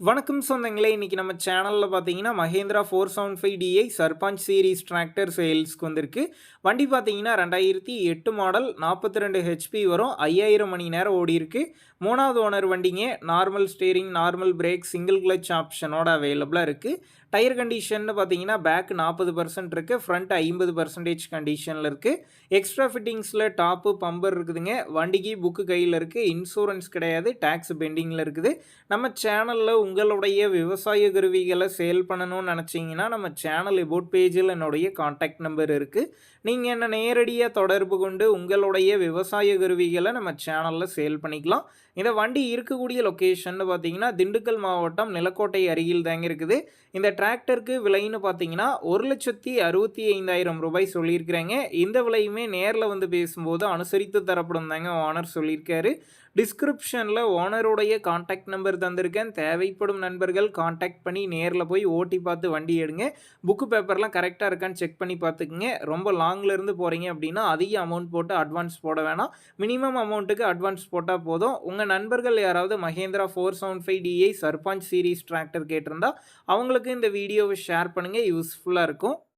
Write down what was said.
வணக்கம் சொந்தங்களே இன்றைக்கி நம்ம சேனலில் பார்த்தீங்கன்னா Mahindra four seven five DI Sarpanch series tractor சேல்ஸ்க்கு வந்திருக்கு. வண்டி பார்த்தீங்கன்னா ரெண்டாயிரத்தி எட்டு மாடல் நாற்பத்தி ரெண்டு ஹெச்பி வரும் ஐயாயிரம் மணி நேரம் ஓடி இருக்கு. மூணாவது ஓனர் வண்டிங்க normal steering normal brake single clutch ஆப்ஷனோட அவைலபிளாக இருக்குது டயர் கண்டிஷன் பார்த்தீங்கன்னா பேக் நாற்பது பர்சன்ட் இருக்குது ஃப்ரண்ட் ஐம்பது பர்சன்டேஜ் கண்டிஷனில் இருக்குது எக்ஸ்ட்ரா ஃபிட்டிங்ஸில் டாப்பு பம்பர் இருக்குதுங்க. வண்டிக்கு புக்கு கையில் இருக்குது இன்சூரன்ஸ் கிடையாது டேக்ஸ் பெண்டிங்கில் இருக்குது. நம்ம சேனலில் உங்களுடைய விவசாய கருவிகளை சேல் பண்ணணும்னு நினச்சிங்கன்னா நம்ம சேனல் எபோட் பேஜில் என்னுடைய காண்டாக்ட் நம்பர் இருக்குது நீங்கள் என்ன நேரடியாக தொடர்பு கொண்டு உங்களுடைய விவசாய கருவிகளை நம்ம சேனலில் சேல் பண்ணிக்கலாம். இந்த வண்டி இருக்கக்கூடிய லொக்கேஷன் பார்த்தீங்கன்னா திண்டுக்கல் மாவட்டம் நிலக்கோட்டை அருகில் தாங்க இருக்குது. இந்த டிராக்டருக்கு விலைன்னு பார்த்தீங்கன்னா ஒரு லட்சத்தி அறுபத்தி ஐந்தாயிரம் ரூபாய் சொல்லியிருக்கிறாங்க. இந்த விலையுமே நேரில் வந்து பேசும்போது அனுசரித்து தரப்படும் தாங்க ஓனர் சொல்லியிருக்காரு. டிஸ்கிரிப்ஷனில் ஓனருடைய காண்டாக்ட் நம்பர் தந்திருக்கேன். தேவை தேவைப்படும் நண்பர்கள் காண்டாக்ட் பண்ணி நேரில் போய் ஓட்டி பார்த்து வண்டி எடுங்க. புக்கு பேப்பர்லாம் கரெக்டாக இருக்கான்னு செக் பண்ணி பார்த்துக்குங்க. ரொம்ப லாங்லேருந்து போகிறீங்க அப்படின்னா அதிக அமௌண்ட் போட்டு அட்வான்ஸ் போட வேணாம். மினிமம் அமௌண்ட்டுக்கு அட்வான்ஸ் போட்டால் போதும். உங்கள் நண்பர்கள் யாராவது Mahindra four seven five DI Sarpanch series tractor கேட்டிருந்தா அவங்களுக்கு இந்த வீடியோவை ஷேர் பண்ணுங்கள் யூஸ்ஃபுல்லாக இருக்கும்.